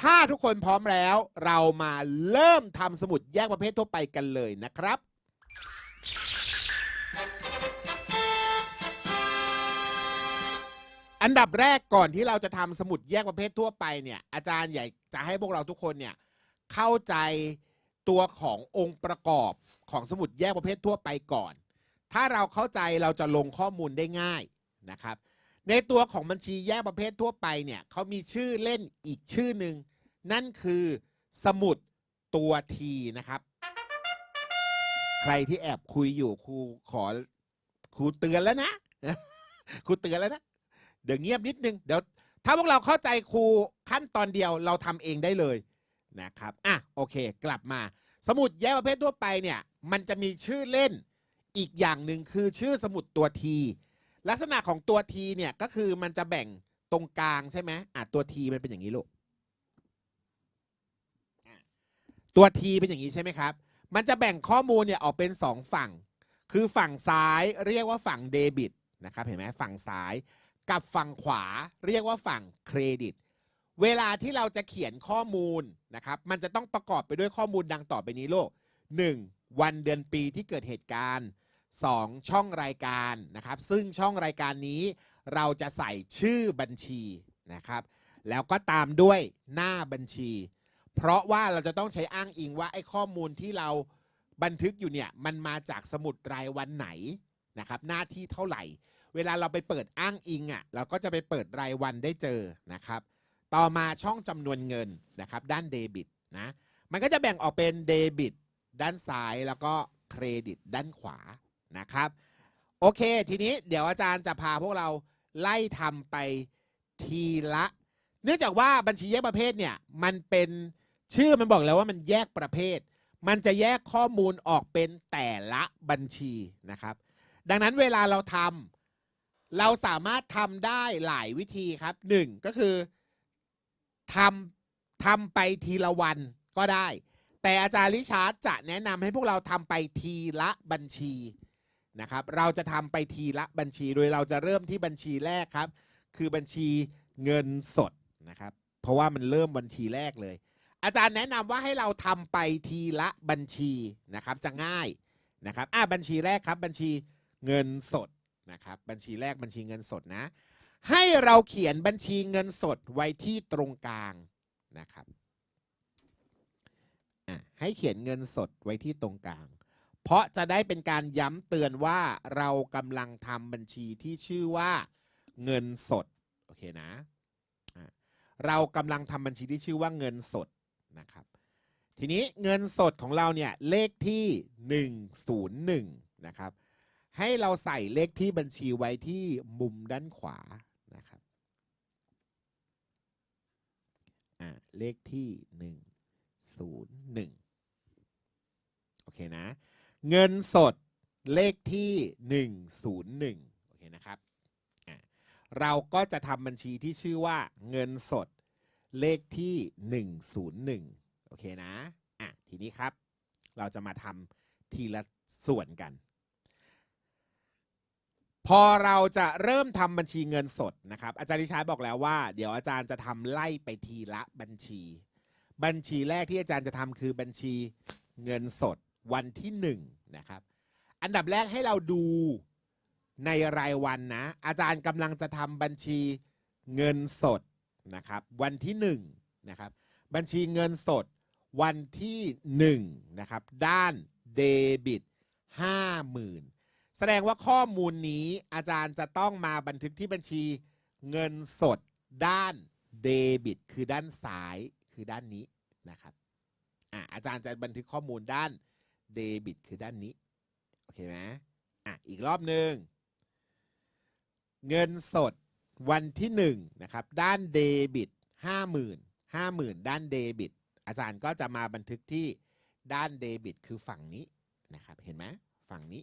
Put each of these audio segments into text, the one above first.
ถ้าทุกคนพร้อมแล้ว เรามาเริ่มทำสมุดแยกประเภททั่วไปกันเลยนะครับ อันดับแรกก่อนที่เราจะทำสมุดแยกประเภททั่วไปเนี่ยอาจารย์ใหญ่จะให้พวกเราทุกคนเนี่ยเข้าใจตัวขององค์ประกอบของสมุดแยกประเภททั่วไปก่อน ถ้าเราเข้าใจเราจะลงข้อมูลได้ง่ายนะครับ ในตัวของบัญชีแยกประเภททั่วไปเนี่ยเขามีชื่อเล่นอีกชื่อหนึ่ง นั่นคือสมุดตัวทีนะครับ ใครที่แอบคุยอยู่ครูขอครูเตือนแล้วนะครูเตือนแล้วนะเดี๋ยวเงียบนิดนึงเดี๋ยวถ้าพวกเราเข้าใจครูขั้นตอนเดียวเราทำเองได้เลยนะครับอะโอเค กลับมา สมุดแยกประเภททั่วไปเนี่ยมันจะมีชื่อเล่นอีกอย่างหนึ่งคือชื่อสมุดตัวทีลักษณะของตัวทีเนี่ยก็คือมันจะแบ่งตรงกลางใช่ไหมอะตัวทีมันเป็นอย่างนี้ลูกอะ ตัวทีเป็นอย่างนี้ใช่ไหมครับ มันจะแบ่งข้อมูลเนี่ยออกเป็นสองฝั่ง คือฝั่งซ้ายเรียกว่าฝั่งเดบิตนะครับ เห็นไหมฝั่งซ้ายกับฝั่งขวาเรียกว่าฝั่งเครดิต เวลาที่เราจะเขียนข้อมูลนะครับ มันจะต้องประกอบไปด้วยข้อมูลดังต่อไปนี้โลก 1. วันเดือนปีที่เกิดเหตุการณ์ 2. ช่องรายการนะครับ ซึ่งช่องรายการนี้ เราจะใส่ชื่อบัญชีนะครับ แล้วก็ตามด้วยหน้าบัญชี เพราะว่าเราจะต้องใช้อ้างอิงว่าไอ้ข้อมูลที่เราบันทึกอยู่เนี่ยมันมาจากสมุดรายวันไหนนะครับหน้าที่เท่าไหร่ เวลาเราไปเปิดอ้างอิงอะเราก็จะไปเปิดรายวันได้เจอนะครับ ต่อมาช่องจำนวนเงินนะครับด้านเดบิตนะมันก็จะแบ่งออกเป็นเดบิตด้านซ้ายแล้วก็เครดิตด้านขวานะครับโอเค ทีนี้เดี๋ยวอาจารย์จะพาพวกเราไล่ทำไปทีละ เนื่องจากว่าบัญชีแยกประเภทเนี่ยมันเป็น ชื่อมันบอกแล้วว่ามันแยกประเภท มันจะแยกข้อมูลออกเป็นแต่ละบัญชีนะครับ ดังนั้นเวลาเราทำเราสามารถทำได้หลายวิธีครับหนึ่งก็คือทำทำไปทีละวันก็ได้ แต่อาจารย์ลิชาร์ดจะแนะนำให้พวกเราทำไปทีละบัญชีนะครับ เราจะทำไปทีละบัญชี โดยเราจะเริ่มที่บัญชีแรกครับ คือบัญชีเงินสดนะครับ เพราะว่ามันเริ่มบัญชีแรกเลย อาจารย์แนะนำว่าให้เราทำไปทีละบัญชีนะครับ จะง่ายนะครับอะบัญชีแรกครับ บัญชีเงินสดนะครับ บัญชีแรกบัญชีเงินสดนะ ให้เราเขียนบัญชีเงินสดไว้ที่ตรงกลางนะครับให้เขียนเงินสดไว้ที่ตรงกลาง เพราะจะได้เป็นการย้ำเตือนว่าเรากำลังทำบัญชีที่ชื่อว่าเงินสด โอเคนะะเรากำลังทำบัญชีที่ชื่อว่าเงินสด นะครับ ทีนี้เงินสดของเราเนี่ยเลขที่ 101 นะครับ ให้เราใส่เลขที่บัญชีไว้ที่มุมด้านขวานะครับอ่าเลขที่หนึ่งศูนย์หนึ่งโอเคนะ เงินสดเลขที่หนึ่งศูนย์หนึ่งโอเคนะครับ เราก็จะทำบัญชีที่ชื่อว่าเงินสด เลขที่หนึ่งศูนย์หนึ่งโอเคนะ อะ ทีนี้ครับ เราจะมาทำทีละส่วนกัน พอเราจะเริ่มทำบัญชีเงินสดนะครับ อาจารย์ดิชาบอกแล้วว่า เดี๋ยวอาจารย์จะทำไล่ไปทีละบัญชี บัญชีแรกที่อาจารย์จะทำคือบัญชีเงินสดวันที่หนึ่งนะครับ อันดับแรกให้เราดูในรายวันนะ อาจารย์กำลังจะทำบัญชีเงินสด นะครับวันที่หนึ่งนะครับบัญชีเงินสดวันที่หนึ่งนะครับด้านเดบิตห้าหมื่นแสดงว่าข้อมูลนี้อาจารย์จะต้องมาบันทึกที่บัญชีเงินสดด้านเดบิต คือด้านซ้ายคือด้านนี้นะครับอะอาจารย์จะบันทึกข้อมูลด้านเดบิต คือด้านนี้โอเคไหมอะอีกรอบหนึ่งเงินสด วันที่หนึ่งนะครับด้านเดบิตห้าหมื่นห้าหมื่นด้านเดบิต อาจารย์ก็จะมาบันทึกที่ด้านเดบิต คือฝั่งนี้นะครับเห็นไหมฝั่งนี้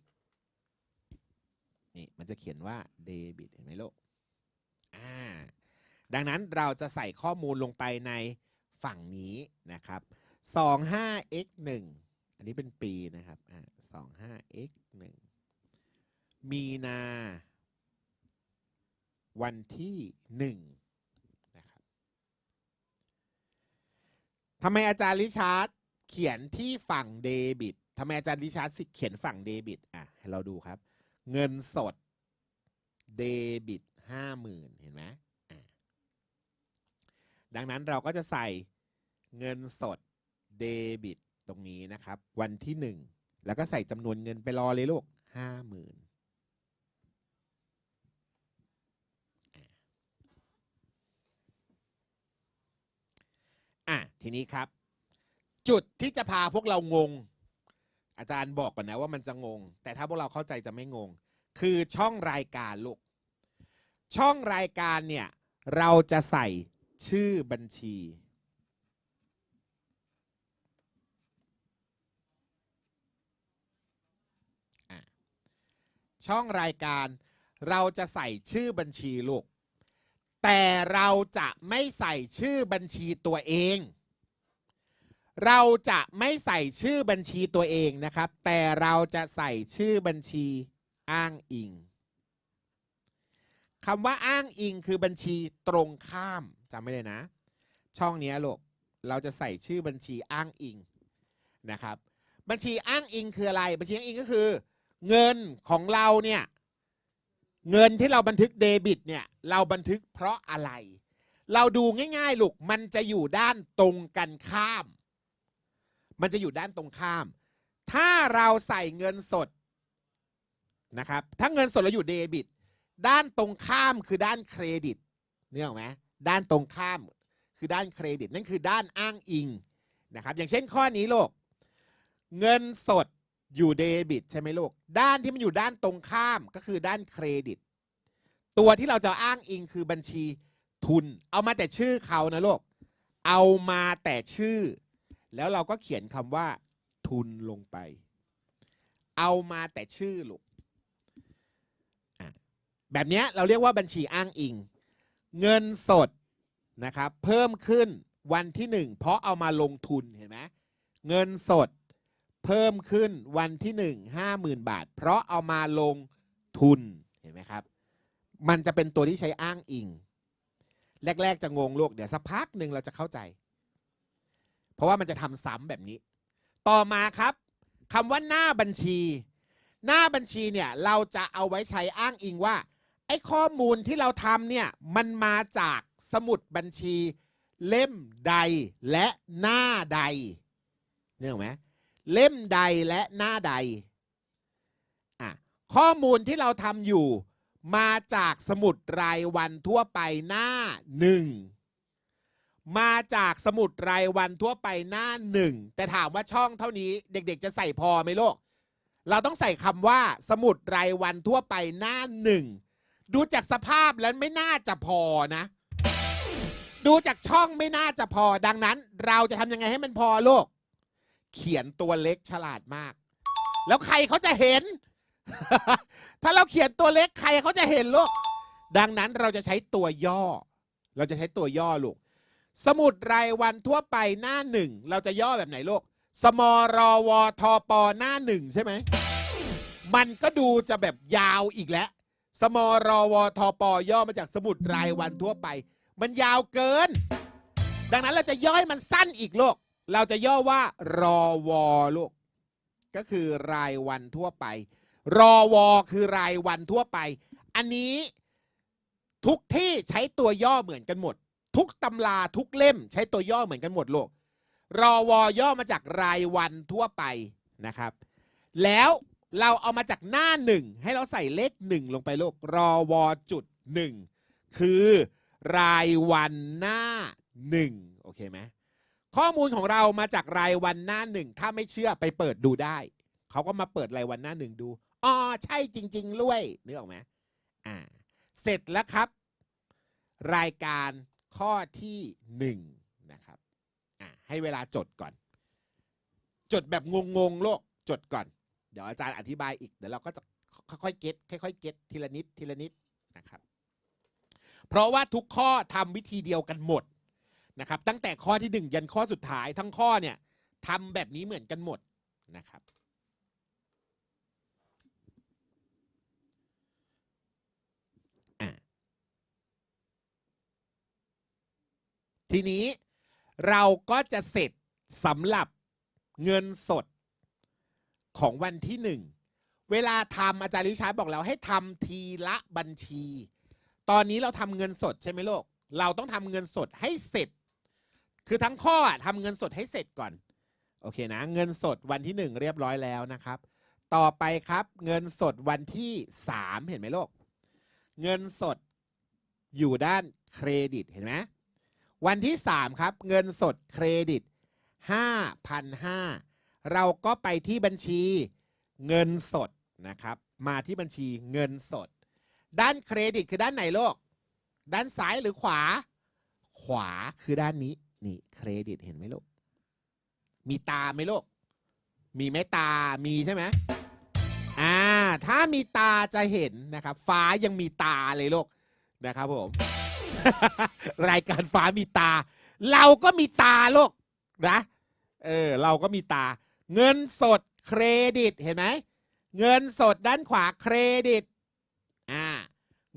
นี่มันจะเขียนว่าเดบิตเห็นไหมลูกอ่าดังนั้นเราจะใส่ข้อมูลลงไปในฝั่งนี้นะครับ 25x 1อันนี้เป็นปีนะครับอ่า 25x 1มีนา วันที่1นะครับทำไมอาจารย์ริชาร์ดเขียนที่ฝั่งเดบิตทำไมอาจารย์ริชาร์ดเขียนฝั่งเดบิตอะให้เราดูครับ เงินสดเดบิตห้าหมื่นเห็นไหมดังนั้นเราก็จะใส่เงินสดเดบิตตรงนี้นะครับ วันที่หนึ่งแล้วก็ใส่จำนวนเงินไปรอเลยลูกห้าหมื่น อะ ทีนี้ครับ จุดที่จะพาพวกเรางง อาจารย์บอกก่อนนะว่ามันจะงง แต่ถ้าพวกเราเข้าใจจะไม่งง คือช่องรายการลูกช่องรายการเนี่ยเราจะใส่ชื่อบัญชี ช่องรายการเราจะใส่ชื่อบัญชีลูก แต่เราจะไม่ใส่ชื่อบัญชีตัวเอง เราจะไม่ใส่ชื่อบัญชีตัวเองนะครับ แต่เราจะใส่ชื่อบัญชีอ้างอิงคำว่าอ้างอิงคือบัญชีตรงข้ามจำไม่เลยนะ ช่องนี้ลูกเราจะใส่ชื่อบัญชีอ้างอิงนะครับ บัญชีอ้างอิงคืออะไร บัญชีอ้างอิงก็คือ เงินของเราเนี่ยเงินที่เราบันทึกเดบิตเนี่ยเราบันทึกเพราะอะไร เราดูง่ายๆลูกมันจะอยู่ด้านตรงกันข้าม มันจะอยู่ด้านตรงข้าม ถ้าเราใส่เงินสดนะครับ ถ้าเงินสดเราอยู่เดบิต ด้านตรงข้ามคือด้านเครดิตเนี่ยหรอไหมด้านตรงข้ามคือด้านเครดิต นั่นคือด้านอ้างอิงนะครับ อย่างเช่นข้อนี้โลก เงินสดอยู่เดบิตใช่ไหมลูก ด้านที่มันอยู่ด้านตรงข้ามก็คือด้านเครดิต ตัวที่เราจะอ้างอิงคือบัญชีทุน เอามาแต่ชื่อเขานะลูก เอามาแต่ชื่อ แล้วเราก็เขียนคำว่า ทุนลงไป เอามาแต่ชื่อลูกแบบนี้เราเรียกว่าบัญชีอ้างอิง เงินสดนะครับเพิ่มขึ้นวันที่หนึ่งเพราะเอามาลงทุนเห็นไหมเงินสดเพิ่มขึ้นวันที่หนึ่งห้าหมื่นบาท เพราะเอามาลงทุนเห็นไหมครับ มันจะเป็นตัวที่ใช้อ้างอิง แรก ๆ จะงงลูกเดี๋ยวสักพักหนึ่งเราจะเข้าใจ เพราะว่ามันจะทำซ้ำแบบนี้ ต่อมาครับคำว่าหน้าบัญชี หน้าบัญชีเนี่ยเราจะเอาไว้ใช้อ้างอิงว่า ไอ้ข้อมูลที่เราทำเนี่ยมันมาจากสมุดบัญชี เล่มใดและหน้าใดเนี่ยหรอไหมเล่มใดและหน้าใดอะข้อมูลที่เราทำอยู่ มาจากสมุดรายวันทั่วไปหน้าหนึ่ง มาจากสมุดรายวันทั่วไปหน้าหนึ่งแต่ถามว่าช่องเท่านี้เด็ก ๆ จะใส่พอไหมลูกเราต้องใส่คำว่าสมุดรายวันทั่วไปหน้าหนึ่งดูจากสภาพแล้วไม่น่าจะพอนะ ดูจากช่องไม่น่าจะพอดังนั้น เราจะทำยังไงให้มันพอลูกเขียนตัวเล็กฉลาดมาก แล้วใครเขาจะเห็น ถ้าเราเขียนตัวเล็กใครเขาจะเห็นลูกดังนั้นเราจะใช้ตัวย่อ เราจะใช้ตัวย่อลูก สมุดรายวันทั่วไปหน้าหนึ่งเราจะย่อแบบไหนลูกสมรวทปหน้าหนึ่งใช่ไหม มันก็ดูจะแบบยาวอีกแล้ว สมรวทปย่อมาจากสมุดรายวันทั่วไป มันยาวเกิน ดังนั้นเราจะย่อยมันสั้นอีกลูกเราจะย่อว่ารอวอลูกก็คือรายวันทั่วไป รอวอคือรายวันทั่วไป อันนี้ทุกที่ใช้ตัวย่อเหมือนกันหมด ทุกตำราทุกเล่มใช้ตัวย่อเหมือนกันหมดโลก รอวอย่อมาจากรายวันทั่วไปนะครับ แล้วเราเอามาจากหน้าหนึ่งให้เราใส่เลขหนึ่งลงไปโลก รอวจุดหนึ่งคือรายวันหน้าหนึ่งโอเคไหมข้อมูลของเรามาจากรายวันหน้าหนึ่งถ้าไม่เชื่อไปเปิดดูได้ เขาก็มาเปิดรายวันหน้าหนึ่งดูอ๋อใช่จริง ๆ ด้วยนึกออกไหมอ่าเสร็จแล้วครับ รายการ ข้อที่หนึ่งนะครับให้เวลาจดก่อน จดแบบงงๆโลกจดก่อน เดี๋ยวอาจารย์อธิบายอีก เดี๋ยวเราก็จะค่อยๆเก็ตค่อยๆเก็ตทีละนิดทีละนิดนะครับ เพราะว่าทุกข้อทำวิธีเดียวกันหมดนะครับ ตั้งแต่ข้อที่หนึ่งยันข้อสุดท้ายทั้งข้อเนี่ยทำแบบนี้เหมือนกันหมดนะครับอะ ทีนี้เราก็จะเสร็จสำหรับเงินสดของวันที่หนึ่ง เวลาทำอาจารย์ลิชาร์บอกแล้วให้ทำทีละบัญชี ตอนนี้เราทำเงินสดใช่ไหมลูก เราต้องทำเงินสดให้เสร็จ คือทั้งข้อทำเงินสดให้เสร็จก่อน โอเคนะ เงินสดวันที่หนึ่งเรียบร้อยแล้วนะครับ ต่อไปครับเงินสดวันที่สามเห็นไหมลูก เงินสดอยู่ด้านเครดิตเห็นไหม วันที่สามครับ เงินสดเครดิตห้าพันห้าเราก็ไปที่บัญชีเงินสดนะครับ มาที่บัญชีเงินสด ด้านเครดิตคือด้านไหนโลก ด้านซ้ายหรือขวา ขวาคือด้านนี้ นี่เครดิตเห็นไหมลก มีตาไหมลก มีไหมตา มีใช่ไหมอ่า ถ้ามีตาจะเห็นนะครับ ฟ้ายังมีตาเลยลกนะครับผม รายการฟ้ามีตา เราก็มีตาลูกนะเออเราก็มีตา เงินสดเครดิตเห็นไหมเงินสดด้านขวาเครดิตอ่า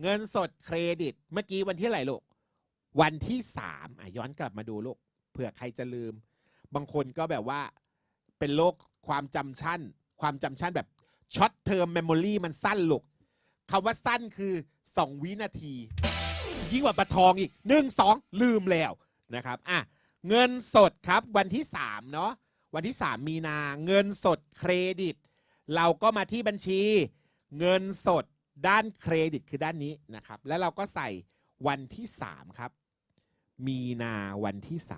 เงินสดเครดิต เมื่อกี้วันที่อะไรลูกวันที่สามอะย้อนกลับมาดูลูกเผื่อใครจะลืม บางคนก็แบบว่าเป็นโรคความจำชั่นความจำชั่นแบบช็อตเทอมเมมโมรีมันสั้นลูกคำว่าสั้นคือ 2 วินาที ยิ่งกว่าประทองอีกหนึ่งสองลืมแล้วนะครับอะเงินสดครับวันที่3เนาะวันที่ 3 มีนาเงินสดเครดิต เราก็มาที่บัญชี เงินสดด้านเครดิตคือด้านนี้นะครับ แล้วเราก็ใส่วันที่ 3 ครับ มีนาวันที่ 3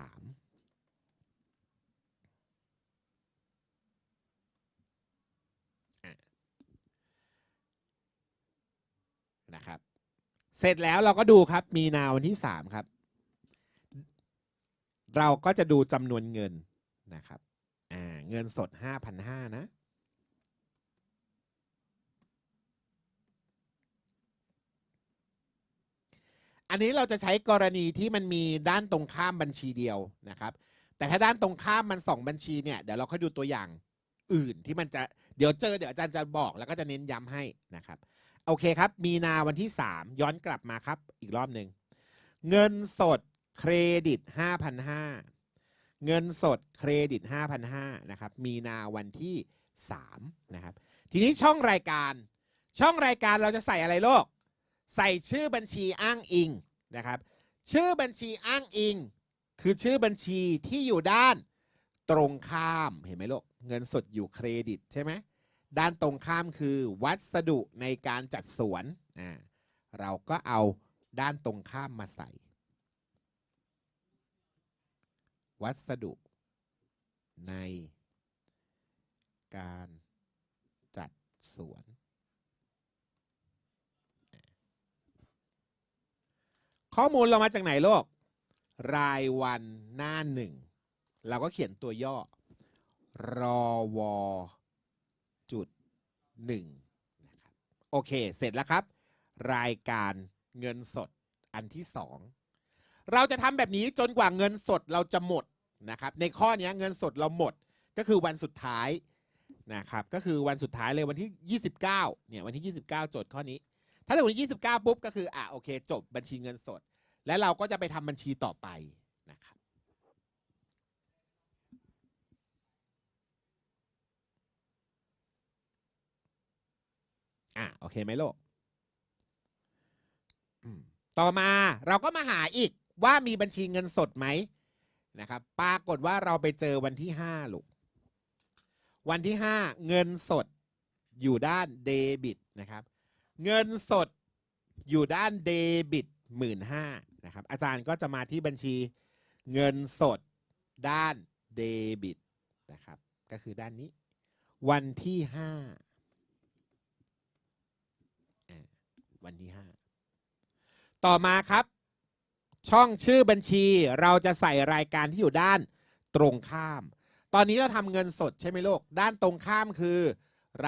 นะครับ เสร็จแล้วเราก็ดูครับ มีนาวันที่3ครับ เราก็จะดูจำนวนเงินนะครับอ่าเงินสด5,500นะอันนี้เราจะใช้กรณีที่มันมีด้านตรงข้ามบัญชีเดียวนะครับ แต่ถ้าด้านตรงข้ามมันสองบัญชีเนี่ยเดี๋ยวเราค่อยดูตัวอย่างอื่นที่มันจะเดี๋ยวเจอเดี๋ยวอาจารย์จะบอกแล้วก็จะเน้นย้ำให้นะครับ โอเคครับ มีนาวันที่ 3 ย้อนกลับมาครับ อีกรอบหนึ่ง เงินสดเครดิต 5,500 เงินสดเครดิต 5,500 นะครับ มีนาวันที่ 3 นะครับ ทีนี้ช่องรายการ ช่องรายการเราจะใส่อะไรโลก ใส่ชื่อบัญชีอ้างอิงนะครับ ชื่อบัญชีอ้างอิง คือชื่อบัญชีที่อยู่ด้านตรงข้าม เห็นไหมโลก เงินสดอยู่เครดิตใช่ไหม ด้านตรงข้ามคือวัสดุในการจัดสวนอ่าเราก็เอาด้านตรงข้ามมาใส่ วัสดุในการจัดสวน ข้อมูลเรามาจากไหนโลก รายวันหน้าหนึ่ง เราก็เขียนตัวย่อ รอวอ หนึ่งนะครับโอเค เสร็จแล้วครับ รายการเงินสดอันที่สองเราจะทำแบบนี้จนกว่าเงินสดเราจะหมดนะครับในข้อนี้เงินสดเราหมดก็คือวันสุดท้ายนะครับก็คือวันสุดท้ายเลยวันที่ 29เนี่ยวันที่ 29 โจทย์ข้อนี้ ถ้าถึงวันที่ 29 ปุ๊บก็คืออะโอเค จบบัญชีเงินสด และเราก็จะไปทำบัญชีต่อไป อะโอเคไหมโลกต่อมาเราก็มาหาอีกว่ามีบัญชีเงินสดไหมนะครับปรากฏว่าเราไปเจอวันที่ 5 ลูก วันที่ 5 เงินสดอยู่ด้านเดบิตนะครับ เงินสดอยู่ด้านเดบิตหมื่นห้านะครับ อาจารย์ก็จะมาที่บัญชีเงินสดด้านเดบิตนะครับ ก็คือด้านนี้ วันที่ 5 วันที่ 5 ต่อมาครับ ช่องชื่อบัญชีเราจะใส่รายการที่อยู่ด้านตรงข้าม ตอนนี้เราทำเงินสดใช่ไหมลูก ด้านตรงข้ามคือ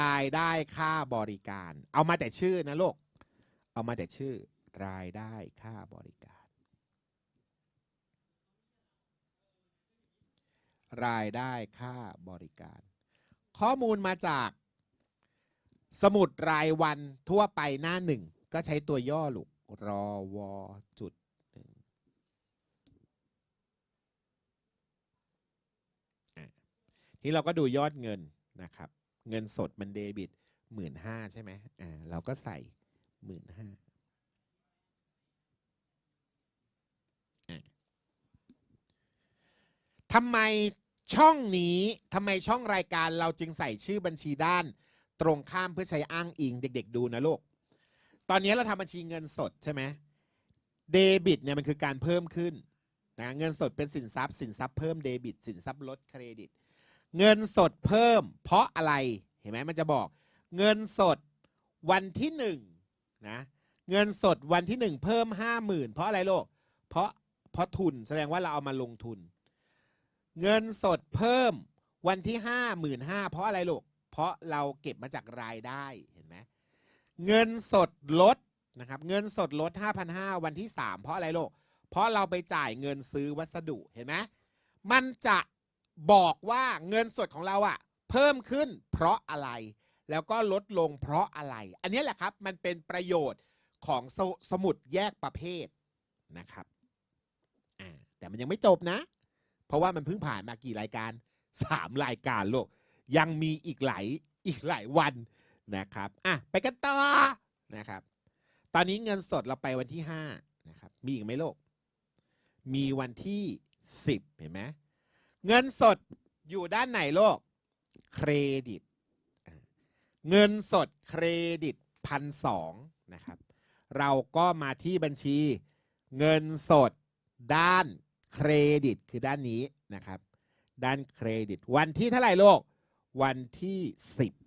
รายได้ค่าบริการ เอามาแต่ชื่อนะลูก เอามาแต่ชื่อ รายได้ค่าบริการ รายได้ค่าบริการ ข้อมูลมาจากสมุดรายวันทั่วไปหน้าหนึ่ง ก็ใช้ตัวย่อลูกรอวอจุดหนึ่งทีนี้เราก็ดูยอดเงินนะครับ เงินสดมันเดบิตหมื่นห้าใช่ไหมอ่าเราก็ใส่หมื่นห้าทำไมช่องนี้ทำไมช่องรายการเราจึงใส่ชื่อบัญชีด้าน ตรงข้ามเพื่อใช้อ้างอิงเด็ก ๆ ดูนะลูก ตอนนี้เราทำบัญชีเงินสดใช่ไหมเดบิตเนี่ยมันคือการเพิ่มขึ้นนะเงินสดเป็นสินทรัพย์ สินทรัพย์เพิ่มเดบิต สินทรัพย์ลดเครดิต เงินสดเพิ่ม เพราะอะไรเห็นไหมมันจะบอก เงินสดวันที่หนึ่งนะเงินสดวันที่หนึ่งเพิ่มห้าหมื่นเพราะอะไรลูกเพราะเพราะทุนแสดงว่าเราเอามาลงทุน เงินสดเพิ่มวันที่ห้าหมื่นห้าเพราะอะไรลูกเพราะเราเก็บมาจากรายได้ เงินสดลดนะครับเงินสดลด 5,500 วันที่ 3 เพราะอะไรลูกเพราะเราไปจ่ายเงินซื้อวัสดุเห็นไหมมันจะบอกว่าเงินสดของเราอะเพิ่มขึ้นเพราะอะไร แล้วก็ลดลงเพราะอะไร อันนี้แหละครับมันเป็นประโยชน์ของสสมุดแยกประเภทนะครับแต่มันยังไม่จบนะ เพราะว่ามันเพิ่งผ่านมากี่รายการสามรายการโลกยังมีอีกหลายอีกหลายวัน นะครับอะไปกันต่อนะครับ ตอนนี้เงินสดเราไปวันที่5นะครับมีอีกไหมโลก มีวันที่ 10 เห็นไหมเงินสดอยู่ด้านไหนโลก เครดิต เงินสดเครดิตพันสองนะครับ เราก็มาที่บัญชี เงินสดด้านเครดิตคือด้านนี้นะครับ ด้านเครดิต วันที่เท่าไหร่โลก วันที่ 10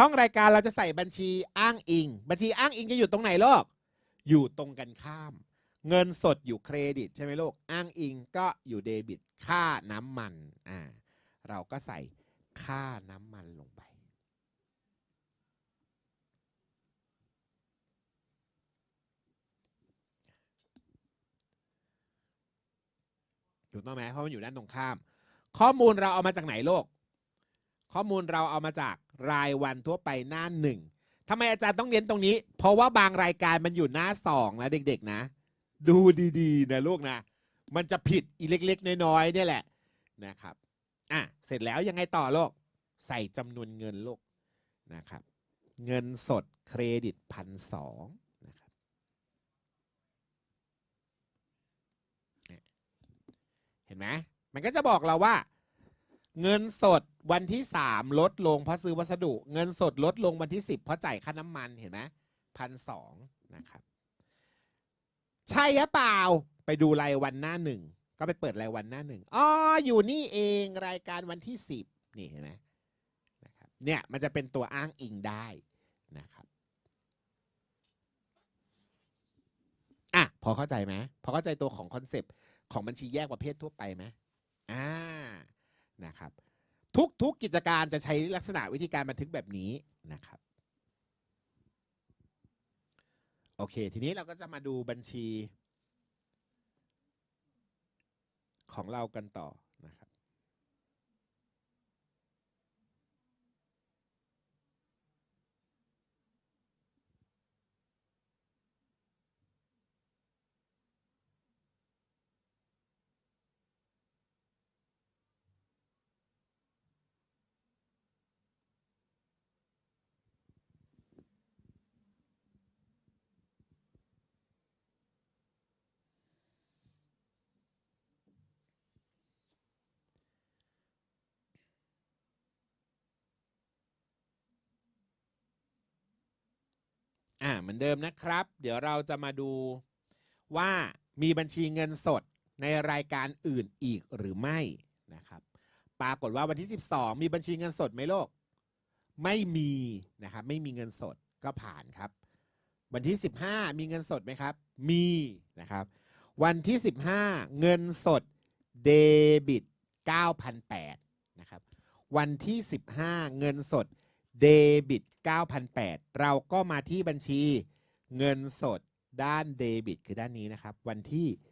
ช่องรายการเราจะใส่บัญชีอ้างอิง บัญชีอ้างอิงจะอยู่ตรงไหนโลกอยู่ตรงกันข้าม เงินสดอยู่เครดิตใช่ไหมโลกอ้างอิงก็อยู่เดบิต ค่าน้ำมันอ่าเราก็ใส่ค่าน้ำมันลงไป ถูกต้องไหมเพราะมันอยู่ด้านตรงข้าม ข้อมูลเราเอามาจากไหนโลก ข้อมูลเราเอามาจาก รายวันทั่วไปหน้าหนึ่งทำไมอาจารย์ต้องเน้นตรงนี้ เพราะว่าบางรายการมันอยู่หน้าสองนะเด็กๆนะ ดูดีๆนะลูกนะ มันจะผิดอีเล็กๆ น้อยๆเนี่ยแหละนะครับอะเสร็จแล้วยังไงต่อโลกใส่จำนวนเงินโลกนะครับ เงินสดเครดิตพันสองนะครับเห็นไหมมันก็จะบอกเราว่า เงินสด วันที่สามลดลงเพราะซื้อวัสดุ เงินสดลดลงวันที่สิบเพราะจ่ายค่าน้ำมันเห็นไหมพันสองนะครับ ใช่หรือเปล่าไปดูรายวันหน้าหนึ่งก็ไปเปิดรายวันหน้าหนึ่งอ๋ออยู่นี่เองรายการวันที่สิบนี่เห็นไหมนะครับเนี่ยมันจะเป็นตัวอ้างอิงได้นะครับอะพอเข้าใจไหมพอเข้าใจตัวของคอนเซปต์ของบัญชีแยกประเภททั่วไปไหมอ่านะครับ ทุกทกกิจการจะใช้ลักษณะวิธีการบันทึกแบบนี้นะครับโอเค ทีนี้เราก็จะมาดูบัญชี ของเรากันต่อ อ่าเหมือนเดิมนะครับ เดี๋ยวเราจะมาดูว่ามีบัญชีเงินสดในรายการอื่นอีกหรือไม่นะครับ ปรากฏว่าวันที่ 12 มีบัญชีเงินสดไหมโลก ไม่มีนะครับไม่มีเงินสดก็ผ่านครับ วันที่ 15 มีเงินสดไหมครับ มีนะครับ วันที่ 15 เงินสดเดบิต9,008นะครับ วันที่ 15 เงินสด เดบิต9,008เราก็มาที่บัญชีเงินสดด้านเดบิต คือด้านนี้นะครับ วันที่ 15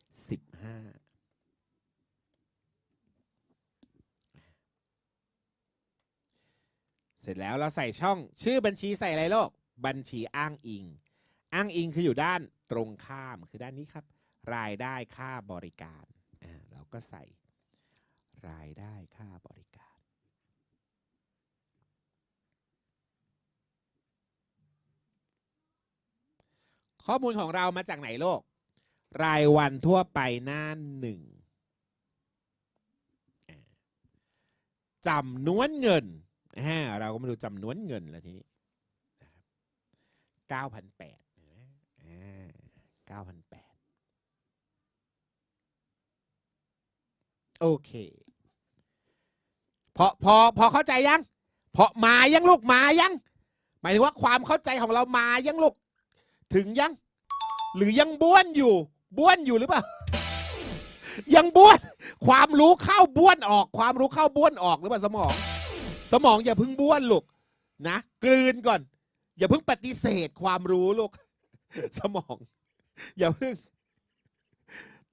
เสร็จแล้วเราใส่ช่องชื่อบัญชีใส่อะไรโลก บัญชีอ้างอิง อ้างอิงคืออยู่ด้านตรงข้ามคือด้านนี้ครับ รายได้ค่าบริการ เราก็ใส่รายได้ค่าบริการ ข้อมูลของเรามาจากไหนโลก รายวันทั่วไปหน้าหนึ่งจำนวนเงินอ่าเราก็มาดูจำนวนเงินแล้วทีนี้เก้าพันแปดเก้าพันแปดโอเค พอพอพอเข้าใจยัง พอมายังลูกมายัง หมายถึงว่าความเข้าใจของเรามายังลูก ถึงยัง หรือยังบ้วนอยู่ บ้วนอยู่หรือเปล่า ยังบ้วน ความรู้เข้าบ้วนออก ความรู้เข้าบ้วนออกหรือเปล่าสมอง สมองอย่าเพิ่งบ้วนลูกนะกลืนก่อน อย่าเพิ่งปฏิเสธความรู้ลูกสมอง อย่าเพิ่ง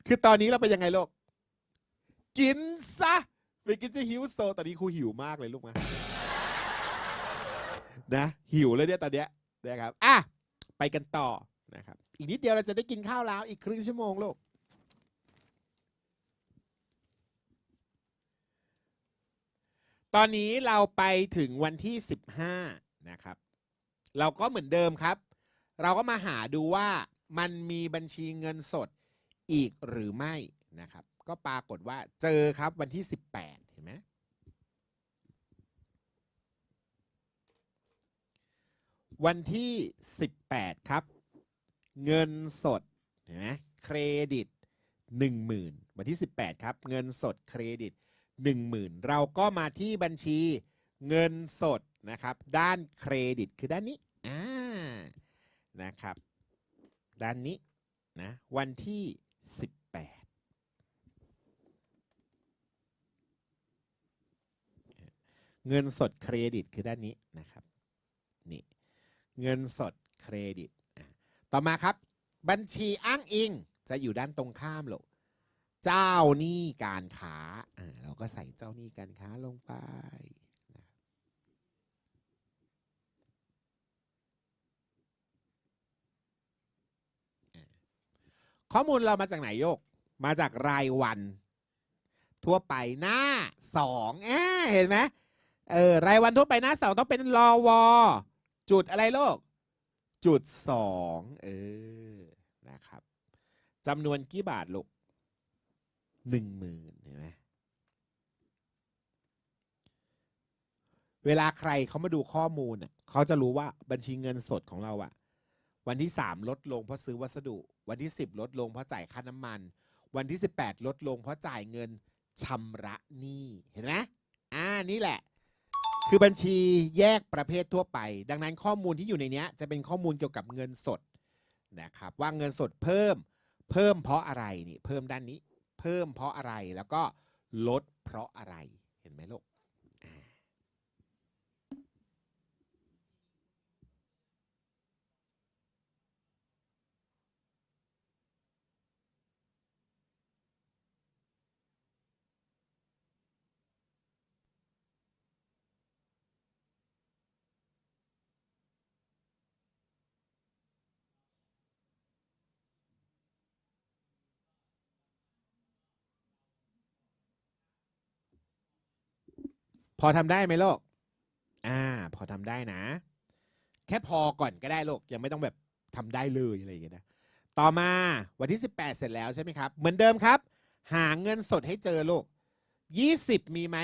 คือตอนนี้เราเป็นยังไงลูกกินซะไปกินจะหิวโซตอนนี้ครูหิวมากเลยลูกมานะหิวเลยเนี่ยตอนเนี้ยนะครับอะ ไปกันต่อนะครับ อีกนิดเดียวเราจะได้กินข้าวแล้วอีกครึ่งชั่วโมงลูกตอนนี้เราไปถึงวันที่ 15 นะครับ เราก็เหมือนเดิมครับ เราก็มาหาดูว่ามันมีบัญชีเงินสดอีกหรือไม่นะครับ ก็ปรากฏว่าเจอครับวันที่ 18 เห็นไหม วันที่ 18 ครับ เงินสดเห็นไหมเครดิต 10,000 วันที่ 18 ครับ เงินสดเครดิต 10,000 เราก็มาที่บัญชีเงินสดนะครับ ด้านเครดิตคือด้านนี้อ่านะครับ ด้านนี้นะวันที่ 18เงินสดเครดิตคือด้านนี้นะครับ เงินสดเครดิต ต่อมาครับ บัญชีอ้างอิงจะอยู่ด้านตรงข้ามหรอกเจ้าหนี้การค้าเราก็ใส่เจ้าหนี้การค้าลงไปข้อมูลเรามาจากไหนโยก มาจากรายวัน ทั่วไปหน้าสองแอเห็นไหมเออรายวันทั่วไปหน้าสองต้องเป็นรอวอ จุดอะไรโลก จุดสองเออนะครับจำนวนกี่บาทลูกหนึ่งหมื่นเห็นไหมเวลาใครเขามาดูข้อมูลเขาจะรู้ว่าบัญชีเงินสดของเราอะวันที่สามลดลงเพราะซื้อวัสดุ วันที่สิบลดลงเพราะจ่ายค่าน้ำมัน วันที่สิบแปดลดลงเพราะจ่ายเงินชำระหนี้เห็นไหมอ่านี่แหละ คือบัญชีแยกประเภททั่วไป ดังนั้นข้อมูลที่อยู่ในนี้จะเป็นข้อมูลเกี่ยวกับเงินสดนะครับว่าเงินสดเพิ่มเพิ่มเพราะอะไรนี่เพิ่มด้านนี้ เพิ่มเพราะอะไรแล้วก็ลดเพราะอะไรเห็นไหมลูก พอทำได้ไหมลูกอ่า พอทำได้นะ แค่พอก่อนก็ได้ลูกยังไม่ต้องแบบทำได้เลยอะไรอย่างเงี้ยนะ ต่อมาวันที่ 18 เสร็จแล้วใช่ไหมครับ เหมือนเดิมครับ หาเงินสดให้เจอลูก20 มีไหม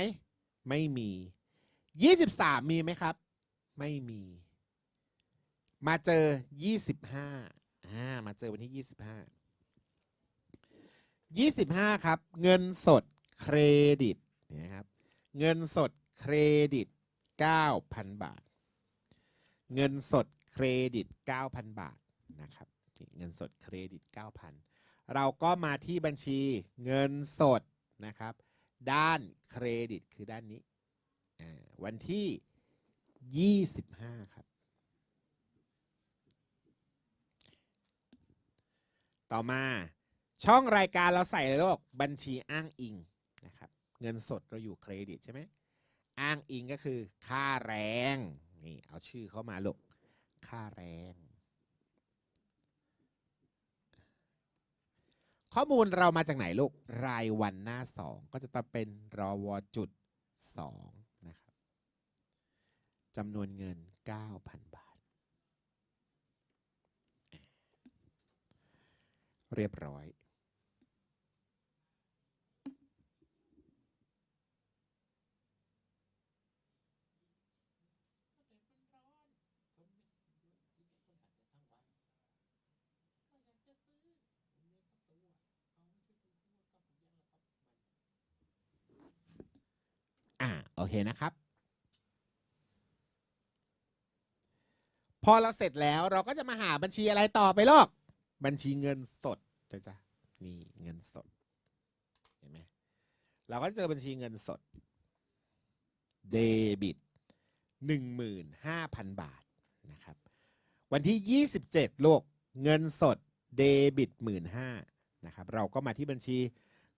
ไม่มี 23 มีไหมครับ ไม่มี มาเจอ 25อ่า มาเจอวันที่ 25 25 ครับ เงินสดเครดิตนะครับเงินสด เครดิต 9,000 บาท เงินสดเครดิต 9,000 บาทนะครับเงินสดเครดิต 9,000 เราก็มาที่บัญชีเงินสดนะครับ ด้านเครดิตคือด้านนี้วันที่ 25 ครับ ต่อมาช่องรายการเราใส่เลกบัญชีอ้างอิงนะครับ เงินสดเราอยู่เครดิตใช่ไหม อ้างอิงก็คือ ค่าแรงนี่เอาชื่อเข้ามาลูกค่าแรง ข้อมูลเรามาจากไหนลูก รายวันหน้าสองก็จะต้องเป็นรอวจุดสองนะครับจำนวนเงิน 9,000 บาท เรียบร้อย โอเคนะครับ พอเราเสร็จแล้วเราก็จะมาหาบัญชีอะไรต่อไปลอก บัญชีเงินสดนะจ๊ะนี่เงินสดเห็นไหมเราก็จเจอบัญชีเงินสดเดบิตหนึ่งหมื่นห้าพันบาทนะครับ วันที่ยี่สิบเจ็ดโลกเงินสดเดบิตหมื่นห้านะครับ เราก็มาที่บัญชี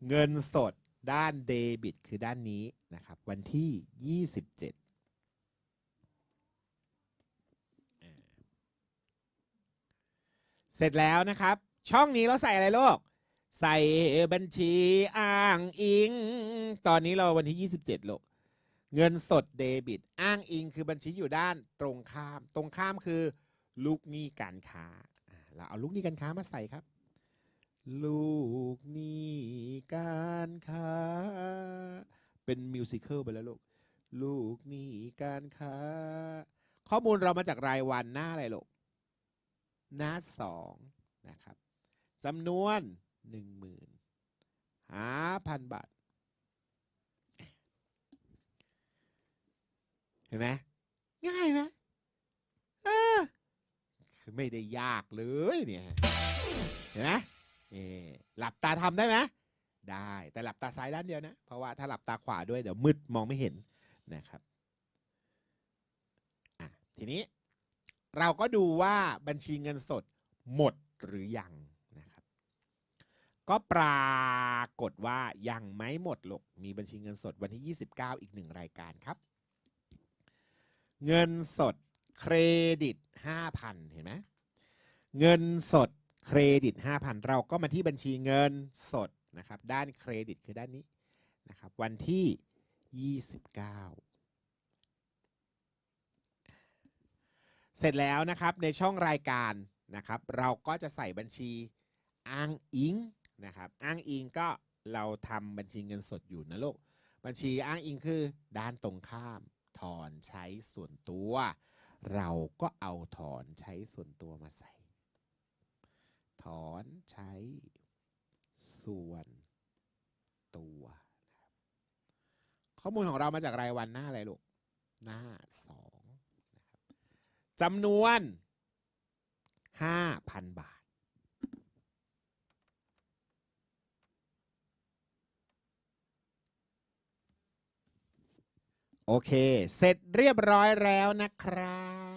เงินสด ด้านเดบิตคือด้านนี้นะครับ วันที่ยี่สิบเจ็ดเสร็จแล้วนะครับ ช่องนี้เราใส่อะไรลูกใส่บัญชีอ้างอิง ตอนนี้เราวันที่ 27ลูกเงินสดเดบิต อ้างอิงคือบัญชีอยู่ด้านตรงข้าม ตรงข้ามคือลูกหนี้การค้า เราเอาลูกหนี้การค้ามาใส่ครับ ลูกหนี้การค้า เป็นมิวสิควลไปแล้วลูก ลูกหนี้การค้า ข้อมูลเรามาจากรายวันหน้าอะไรลูก หน้าสองนะครับจำนวนหนึ่งหมื่นห้าพันบาท เห็นไหมง่ายไหมเออไม่ได้ยากเลยเนี่ย เห็นไหม หลับตาทำได้ไหมได้แต่หลับตาซ้ายด้านเดียวนะ เพราะว่าถ้าหลับตาขวาด้วยเดี๋ยวมืดมองไม่เห็นนะครับทีนี้เราก็ดูว่าบัญชีเงินสดหมดหรือยังนะครับ ก็ปรากฏว่ายังไม่หมดหรอกมีบัญชีเงินสดวันที่ 29 อีกหนึ่งรายการครับ เงินสดเครดิต 5,000 เห็นไหมเงินสด เครดิต 5,000 เราก็มาที่บัญชีเงินสดนะครับ ด้านเครดิตคือด้านนี้นะครับ วันที่ 29 เสร็จแล้วนะครับในช่องรายการนะครับ เราก็จะใส่บัญชีอ้างอิงนะครับ อ้างอิงก็เราทำบัญชีเงินสดอยู่นะลูก บัญชีอ้างอิงคือด้านตรงข้ามถอนใช้ส่วนตัว เราก็เอาถอนใช้ส่วนตัวมาใส่ ถอนใช้ส่วนตัวนะครับข้อมูลของเรามาจากรายวันหน้าอะไรลูก หน้าสองจำนวน 5,000 บาทโอเค เสร็จเรียบร้อยแล้วนะครับ